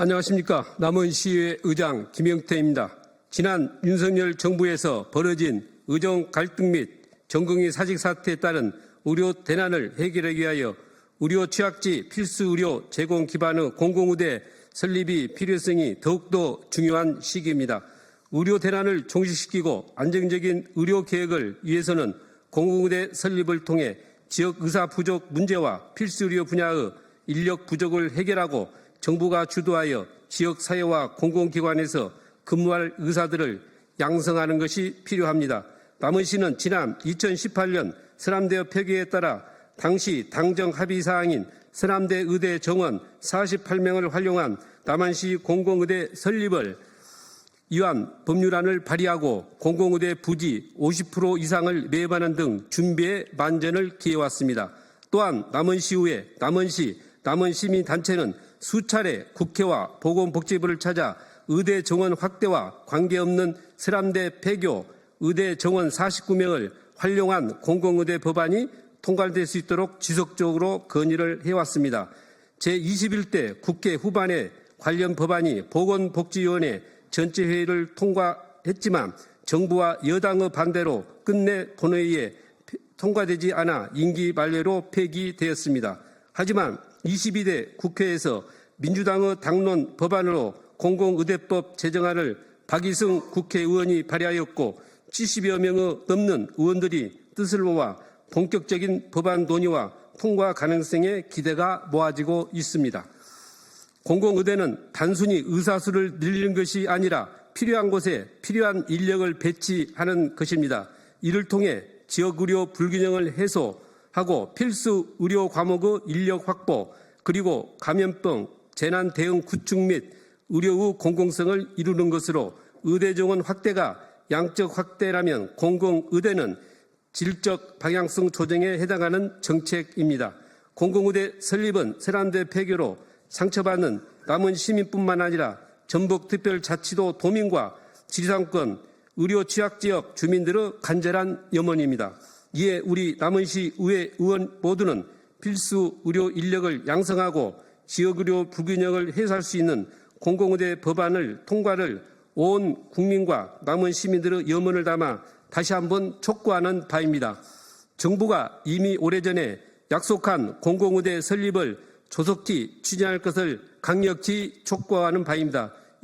안녕하십니까. 남원 시의 의장 김영태입니다. 지난 윤석열 정부에서 벌어진 의정 갈등 및 전공의 사직 사태에 따른 의료 대난을 해결하기 위하여 의료 취약지 필수 의료 제공 기반의 공공의대 설립이 필요성이 더욱더 중요한 시기입니다. 의료 대난을 종식시키고 안정적인 의료 계획을 위해서는 공공의대 설립을 통해 지역 의사 부족 문제와 필수 의료 분야의 인력 부족을 해결하고 정부가 주도하여 지역 사회와 공공기관에서 근무할 의사들을 양성하는 것이 필요합니다. 남원시는 지난 2018년 서남대의 폐기에 따라 당시 당정 합의 사항인 서남대 의대 정원 48명을 활용한 남한시 공공의대 설립을 위한 법률안을 발의하고 공공의대 부지 50% 이상을 매입하는 등 준비에 만전을 기해왔습니다. 또한 남원시의회, 남원시, 남원시민단체는 수차례 국회와 보건복지부를 찾아 의대 정원 확대와 관계없는 서남대 폐교, 의대 정원 49명을 활용한 공공의대 법안이 통과될 수 있도록 지속적으로 건의를 해왔습니다. 제21대 국회 후반에 관련 법안이 보건복지위원회 전체 회의를 통과했지만 정부와 여당의 반대로 끝내 본회의에 통과되지 않아 임기 만료로 폐기되었습니다. 하지만 22대 국회에서 민주당의 당론 법안으로 공공의대법 제정안을 박이승 국회의원이 발의하였고 70여 명의 넘는 의원들이 뜻을 모아 본격적인 법안 논의와 통과 가능성에 기대가 모아지고 있습니다. 공공의대는 단순히 의사수를 늘리는 것이 아니라 필요한 곳에 필요한 인력을 배치하는 것입니다. 이를 통해 지역의료 불균형을 해소 하고 필수 의료 과목의 인력 확보 그리고 감염병 재난 대응 구축 및 의료의 공공성을 이루는 것으로 의대 정원 확대가 양적 확대라면 공공 의대는 질적 방향성 조정에 해당하는 정책입니다. 공공의대 설립은 세란대 폐교로 상처받는 남은 시민뿐만 아니라 전북특별자치도 도민과 지리산권 의료 취약 지역 주민들의 간절한 염원입니다. 이에 우리 남원시 의회 의원 모두는 필수 의료 인력을 양성하고 지역의료 불균형을 해소할 수 있는 공공의대 법안을 통과를 온 국민과 남원 시민들의 염원을 담아 다시 한번 촉구하는 바입니다. 정부가 이미 오래전에 약속한 공공의대 설립을 조속히 추진할 것을 강력히 촉구하는 바입니다.